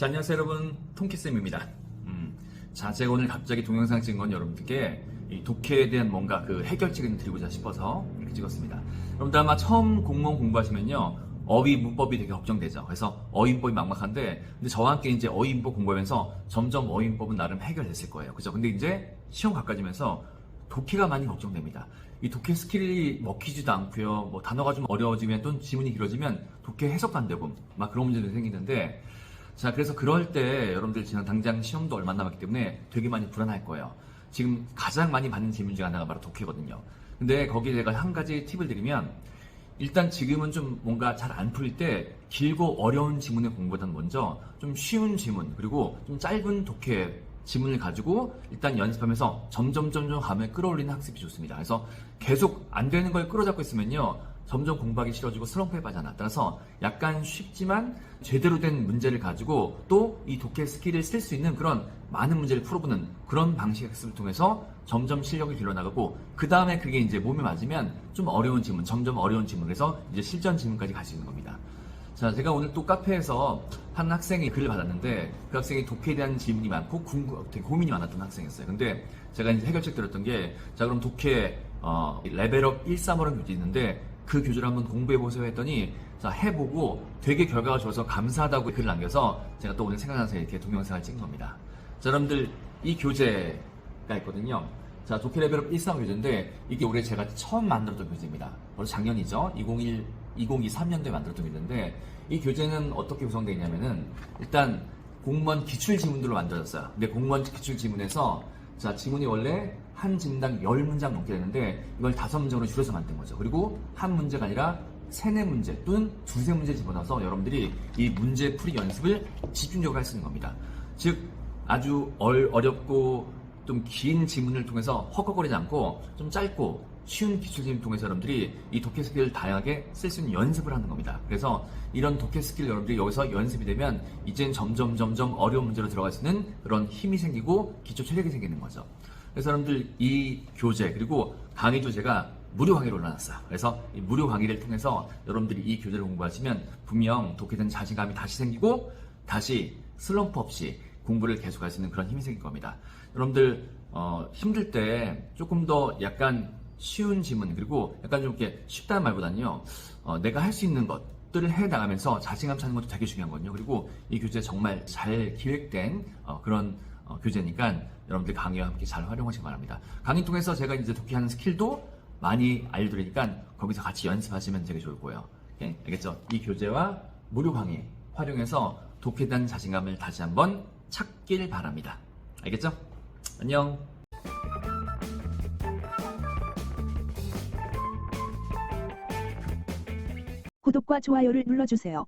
자, 안녕하세요 여러분. 통키쌤입니다. 음, 자, 제가 오늘 갑자기 동영상 찍은 건 여러분들께 이 독해에 대한 뭔가 그 해결책을 드리고자 싶어서 이렇게 찍었습니다. 여러분들 아마 처음 공무원 공부하시면요. 어휘 문법이 되게 걱정되죠. 그래서 어휘 문법이 막막한데, 근데 저와 함께 이제 어휘 문법 공부하면서 점점 어휘 문법은 나름 해결됐을 거예요. 그죠? 근데 이제 시험 가까워지면서 독해가 많이 걱정됩니다. 이 독해 스킬이 먹히지도 않고요. 뭐 단어가 좀 어려워지면 또는 지문이 길어지면 독해 해석도 안 되고 막 그런 문제들이 생기는데 자 그래서 그럴 때 여러분들 지금 당장 시험도 얼마 안 남았기 때문에 되게 많이 불안할 거예요. 지금 가장 많이 받는 질문 중에 하나가 바로 독해거든요. 근데 거기에 제가 한 가지 팁을 드리면 일단 지금은 좀 뭔가 잘 안 풀릴 때 길고 어려운 지문의 공부보다는 먼저 좀 쉬운 지문 그리고 좀 짧은 독해 지문을 가지고 일단 연습하면서 점점 점점 감을 끌어올리는 학습이 좋습니다. 그래서 계속 안 되는 걸 끌어잡고 있으면요. 점점 공부하기 싫어지고 슬럼프에 빠져나. 따라서 약간 쉽지만 제대로 된 문제를 가지고 또 이 독해 스킬을 쓸 수 있는 그런 많은 문제를 풀어보는 그런 방식 학습을 통해서 점점 실력이 길러나가고 그 다음에 그게 이제 몸에 맞으면 좀 어려운 지문, 점점 어려운 그래서 이제 실전 지문까지 갈 수 있는 겁니다. 자, 제가 오늘 또 카페에서 한 학생이 글을 받았는데 그 학생이 독해에 대한 질문이 많고 궁금, 되게 고민이 많았던 학생이었어요. 근데 제가 이제 해결책 드렸던 게 자, 그럼 독해 어, 레벨업 135라는 교재 있는데 그 교재를 한번 공부해 보세요 했더니 자, 해보고 되게 결과가 좋아서 감사하다고 글을 남겨서 제가 또 오늘 생각나서 이렇게 동영상을 찍은 겁니다. 자, 여러분들 이 교재가 있거든요. 자, 독해 레벨업 135 교재인데 이게 올해 제가 처음 만들었던 교재입니다. 바로 작년이죠. 2021 2023년도에 만들었던 교재인데 이 교재는 어떻게 구성되어 있냐면은 일단 공무원 기출 지문들로 만들어졌어요. 근데 공무원 기출 지문에서 자 지문이 원래 한 지문당 10문장 넘게 되는데 이걸 다섯 문장으로 줄여서 만든 거죠. 그리고 한 문제가 아니라 세네 문제 또는 두세 문제 집어넣어서 여러분들이 이 문제 풀이 연습을 집중적으로 할 수 있는 겁니다. 즉 아주 얼, 어렵고 좀 긴 지문을 통해서 헉헉거리지 않고 좀 짧고 쉬운 지문을 통해서 여러분들이 이 독해 스킬을 다양하게 쓸 수 있는 연습을 하는 겁니다. 그래서 이런 독해 스킬 여러분들이 여기서 연습이 되면 이젠 점점 점점 어려운 문제로 들어갈 수 있는 그런 힘이 생기고 기초 체력이 생기는 거죠. 그래서 여러분들 이 교재 그리고 강의도 제가 무료 강의로 올려놨어요. 그래서 이 무료 강의를 통해서 여러분들이 이 교재를 공부하시면 분명 대한 자신감이 다시 생기고 다시 슬럼프 없이 공부를 계속할 수 있는 그런 힘이 생길 겁니다. 여러분들 어, 힘들 때 조금 더 약간 쉬운 지문 그리고 약간 좀 이렇게 쉽다는 말보다는요 어, 내가 할 수 있는 것들을 해 나가면서 자신감 찾는 것도 되게 중요하거든요. 그리고 이 교재 정말 잘 기획된 어, 그런 어, 교재니까 여러분들 강의와 함께 잘 활용하시기 바랍니다. 강의 통해서 제가 이제 독해하는 스킬도 많이 알려드리니까 거기서 같이 연습하시면 되게 좋을 거예요. 오케이? 알겠죠? 이 교재와 무료 강의 활용해서 대한 자신감을 다시 한번 찾길 바랍니다. 알겠죠? 안녕. 구독과 좋아요를 눌러주세요.